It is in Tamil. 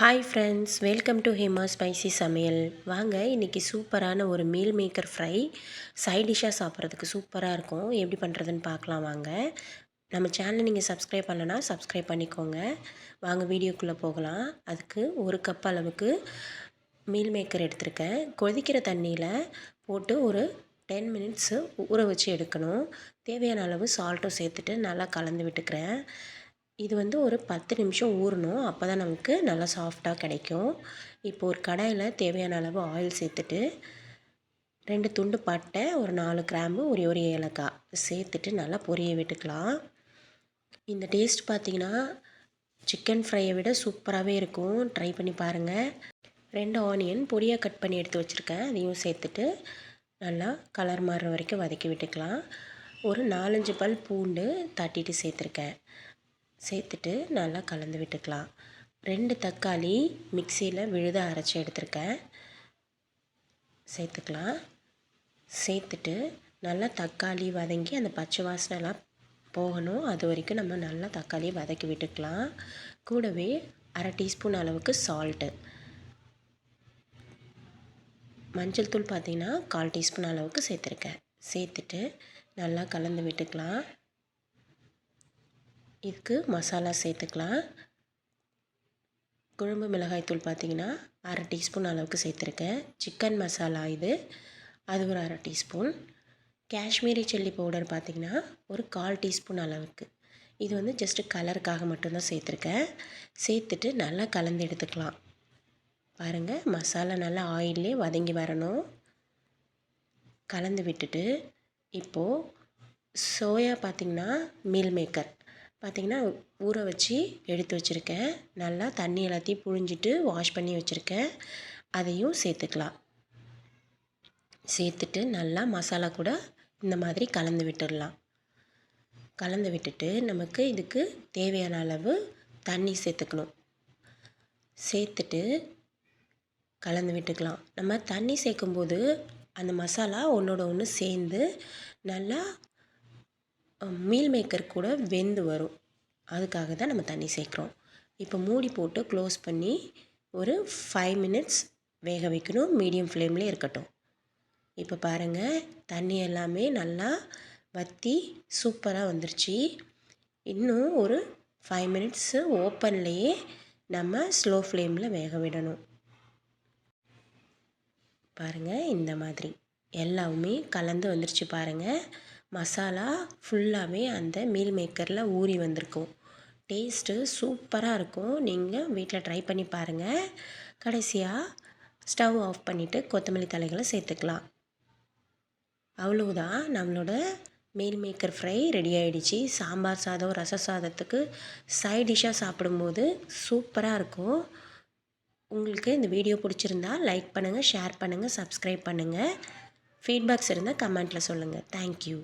Hi friends welcome to Hema spicy சமையல் வாங்க இன்றைக்கி சூப்பரான ஒரு மீல் மேக்கர் ஃப்ரை சைட் டிஷ்ஷாக சாப்பிட்றதுக்கு சூப்பராக இருக்கும். எப்படி பண்ணுறதுன்னு பார்க்கலாம் வாங்க. நம்ம சேனலை நீங்கள் சப்ஸ்கிரைப் பண்ணலன்னா சப்ஸ்கிரைப் பண்ணிக்கோங்க. வாங்க வீடியோக்குள்ளே போகலாம். அதுக்கு ஒரு கப் அளவுக்கு மீல் மேக்கர் எடுத்திருக்கேன். கொதிக்கிற தண்ணியில் போட்டு ஒரு டென் மினிட்ஸு ஊற வச்சு எடுக்கணும். தேவையான அளவு சால்ட்டும் சேர்த்துட்டு நல்லா கலந்து விட்டுக்கிறேன். இது வந்து ஒரு பத்து நிமிஷம் ஊறணும். அப்போ தான் நமக்கு நல்லா சாஃப்டாக கிடைக்கும். இப்போ ஒரு கடாயில் தேவையான அளவு ஆயில் சேர்த்துட்டு ரெண்டு துண்டு பட்டை ஒரு நாலு கிராம்பு ஒரே ஒரு ஏலக்காய். சேர்த்துட்டு நல்லா பொரிய விட்டுக்கலாம். இந்த டேஸ்ட் பார்த்திங்கன்னா சிக்கன் ஃப்ரையை விட சூப்பராகவே இருக்கும். ட்ரை பண்ணி பாருங்கள் ரெண்டு ஆனியன் பொடியாக கட் பண்ணி எடுத்து வச்சுருக்கேன். அதையும் சேர்த்துட்டு நல்லா கலர் மாறுற வரைக்கும் வதக்கி விட்டுக்கலாம். ஒரு நாலஞ்சு பல் பூண்டு தட்டிட்டு சேர்த்துருக்கேன். சேர்த்துட்டு நல்லா கலந்து விட்டுக்கலாம். ரெண்டு தக்காளி மிக்சியில் விழுத அரைச்சி எடுத்திருக்கேன். சேர்த்துக்கலாம். சேர்த்துட்டு நல்லா தக்காளி வதங்கி அந்த பச்சை வாசனைலாம் போகணும். அது வரைக்கும் நம்ம நல்லா தக்காளியை வதக்கி விட்டுக்கலாம். கூடவே அரை டீஸ்பூன் அளவுக்கு சால்ட்டு மஞ்சள் தூள் பார்த்திங்கன்னா கால் டீஸ்பூன் அளவுக்கு சேர்த்துருக்கேன். சேர்த்துட்டு நல்லா கலந்து விட்டுக்கலாம். இதுக்கு மசாலா சேர்த்துக்கலாம். குழம்பு மிளகாய்த்தூள் பார்த்திங்கன்னா அரை டீஸ்பூன் அளவுக்கு சேர்த்துருக்கேன். சிக்கன் மசாலா இது. அது ஒரு அரை டீஸ்பூன். காஷ்மீரி சில்லி பவுடர் பார்த்திங்கன்னா ஒரு கால் டீஸ்பூன் அளவுக்கு. இது வந்து ஜஸ்ட்டு கலருக்காக மட்டும்தான் சேர்த்துருக்கேன். சேர்த்துட்டு நல்லா கலந்து எடுத்துக்கலாம். பாருங்கள் மசாலா நல்லா ஆயிலே வதங்கி வரணும். கலந்து விட்டுட்டு இப்போது சோயா பார்த்திங்கன்னா மீல் மேக்கர் பார்த்திங்கன்னா ஊற வச்சு எடுத்து வச்சுருக்கேன். நல்லா தண்ணி எல்லாத்தையும் புழிஞ்சிட்டு வாஷ் பண்ணி வச்சுருக்கேன். அதையும் சேர்த்துக்கலாம். சேர்த்துட்டு நல்லா மசாலா கூட இந்த மாதிரி கலந்து விட்டுடலாம். கலந்து விட்டுட்டு நமக்கு இதுக்கு தேவையான அளவு தண்ணி சேர்த்துக்கணும். சேர்த்துட்டு கலந்து விட்டுக்கலாம். நம்ம தண்ணி சேர்க்கும்போது அந்த மசாலா ஒன்றோட ஒன்று சேர்ந்து நல்லா மீல் மேக்கர் கூட வெந்து வரும். அதுக்காக தான் நம்ம தண்ணி சேர்க்குறோம். இப்போ மூடி போட்டு க்ளோஸ் பண்ணி ஒரு ஃபைவ் மினிட்ஸ் வேக வைக்கணும். மீடியம் ஃப்ளேம்லேயே இருக்கட்டும். இப்போ பாருங்கள் தண்ணி எல்லாமே நல்லா வற்றி சூப்பராக வந்துருச்சு. இன்னும் ஒரு ஃபைவ் மினிட்ஸு ஓப்பன்லேயே நம்ம ஸ்லோ ஃப்ளேமில் வேக விடணும். பாருங்கள் இந்த மாதிரி. எல்லாமே கலந்து வந்துருச்சு பாருங்கள் மசாலா ஃபுல்லாகவே அந்த மீல் மேக்கரில் ஊறி வந்திருக்கும். டேஸ்ட்டு சூப்பராக இருக்கும். நீங்கள் வீட்டில் ட்ரை பண்ணி பாருங்கள் கடைசியாக ஸ்டவ் ஆஃப் பண்ணிவிட்டு கொத்தமல்லி தலைகளை சேர்த்துக்கலாம். அவ்வளவுதான் நம்மளோட மீல் மேக்கர் ஃப்ரை ரெடி ஆகிடுச்சு சாம்பார் சாதம் ரச சாதத்துக்கு சைட் டிஷ்ஷாக சாப்பிடும்போது சூப்பராக இருக்கும். உங்களுக்கு இந்த வீடியோ பிடிச்சிருந்தா லைக் பண்ணுங்கள் ஷேர் பண்ணுங்கள் சப்ஸ்கிரைப் பண்ணுங்கள் ஃபீட்பேக்ஸ் இருந்தால் கமெண்ட்டில் சொல்லுங்கள் தேங்க்யூ